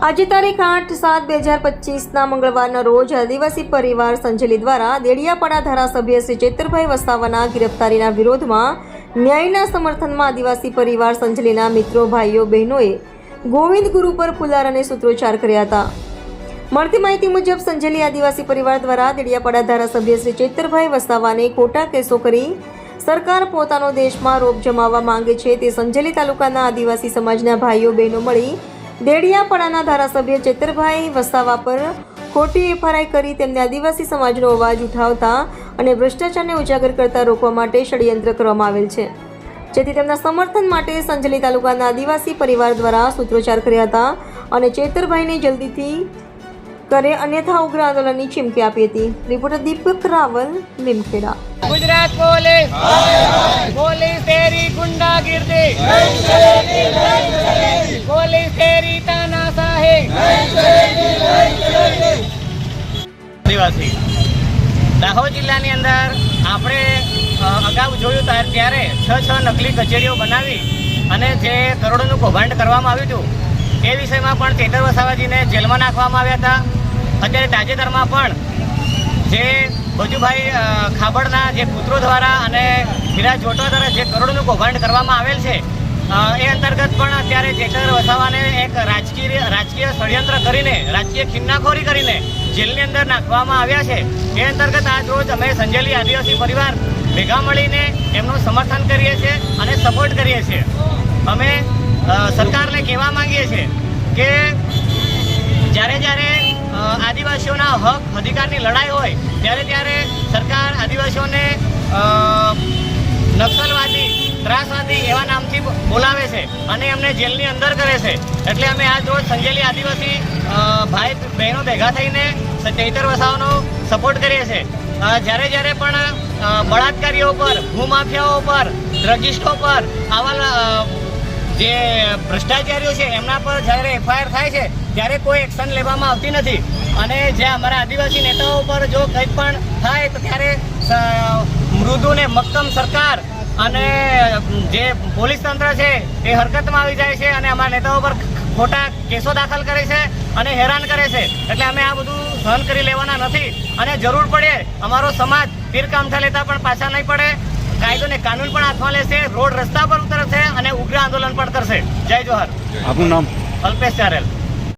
આજે તારીખ આઠ સાત બે હજાર પચીસના મંગળવારના રોજ આદિવાસી પરિવાર સંજેલી દ્વારા દેડિયાપાડા ધારાસભ્ય શ્રી ચેતરભાઈ વસાવાના ગિરફ્તારીના વિરોધમાં ન્યાયના સમર્થનમાં આદિવાસી પરિવાર સંજેલીના મિત્રો, ભાઈઓ, બહેનોએ ગોવિંદ ગુરુ પર ફુલાર અને સૂત્રોચ્ચાર કર્યા હતા. મળતી માહિતી મુજબ સંજેલી આદિવાસી પરિવાર દ્વારા દેડિયાપાડા ધારાસભ્ય શ્રી ચેતરભાઈ વસાવાને ખોટા કેસો કરી સરકાર પોતાનો દેશમાં રોપ જમાવવા માંગે છે તે સંજેલી તાલુકાના આદિવાસી સમાજના ભાઈઓ, બહેનો મળી દેડિયાપાડાના ધારાસભ્ય ચેતરભાઈ વસાવા પર ખોટી એફઆરઆઈ કરી તેમને આદિવાસી સમાજનો અવાજ ઉઠાવતા અને ભ્રષ્ટાચારને ઉજાગર કરતા રોકવા માટે ષડયંત્ર કરવામાં આવેલ છે. જેથી તેમના સમર્થન માટે સંજલી તાલુકાના આદિવાસી પરિવાર દ્વારા સૂત્રોચ્ચાર કર્યા હતા અને ચેતરભાઈને જલ્દીથી કરે અન્યથા ઉગ્ર આંદોલનની ચીમકી આપી હતી. Reporter Deepak Raval Limkheda. Gujarat police! Police તેરી ગુંડાગીર્દી! આદિવાસી દાહોદ જિલ્લાની અંદર આપણે અગાઉ જોયું ત્યારે છ છ નકલી કચેરીઓ બનાવી અને જે કરોડોનું કૌભાંડ કરવામાં આવ્યું હતું, એ વિષયમાં પણ ચેતર વસાવાજીને જેલમાં નાખવામાં આવ્યા હતા. અત્યારે તાજેતરમાં પણ જે બજુભાઈ ખાબડના જે પુત્રો દ્વારા અને વિરાજ જોટવા દ્વારા જે કરોડોનું કૌભાંડ કરવામાં આવેલ છે એ અંતર્ગત પણ અત્યારે જેકર વસાવાને એક રાજકીય રાજકીય ષડયંત્ર કરીને, રાજકીય ખિન્નાખોરી કરીને જેલની અંદર નાખવામાં આવ્યા છે. એ અંતર્ગત આજ રોજ અમે સંજેલી આદિવાસી પરિવાર ભેગા મળીને એમનું સમર્થન કરીએ છીએ અને સપોર્ટ કરીએ છીએ. અમે સરકારને કહેવા માંગીએ છીએ કે જ્યારે જ્યારે આદિવાસીઓના હક, અધિકારની લડાઈ હોય, ત્યારે ત્યારે સરકાર આદિવાસીઓને નક્સલવાદી ત્રાસવાદી એવા નામથી બોલાવે છે અને એમને જેલની અંદર કરે છે. એટલે અમે આજ રોજ સંજેલી આદિવાસી ભાઈ બહેનો ભેગા થઈને ચૈતર વસાવાનો સપોર્ટ કરીએ છીએ. જ્યારે જ્યારે પણ બળાત્કારીઓ પર, ભૂમાફિયાઓ પર ડ્રગિસ્ટો પર આવા જે ભ્રષ્ટાચારીઓ છે, એમના પર જ્યારે એફઆઈઆર થાય છે, ત્યારે કોઈ એક્શન લેવામાં આવતી નથી. અને જે અમારા આદિવાસી નેતાઓ પર જો કંઈ પણ થાય, તો ત્યારે મૃદુ ને મક્કમ સરકાર અને જે પોલીસ તંત્ર છે એ હરકતમાં આવી જાય છે અને અમારા નેતાઓ પર ખોટા કેસો દાખલ કરે છે અને હેરાન કરે છે. એટલે અમે આ બધું સહન કરી લેવાના નથી અને જરૂર પડે અમારો સમાજ પીર કામઠા લેતા પણ પાછા નહીં પડે. કાયદો ને કાનૂન પણ હાથમાં લેશે રોડ રસ્તા પર ઉતરશે અને ઉગ્ર આંદોલન પણ કરશે. જય જોહર. આપનું નામ? અલ્પેશ ચારેલ.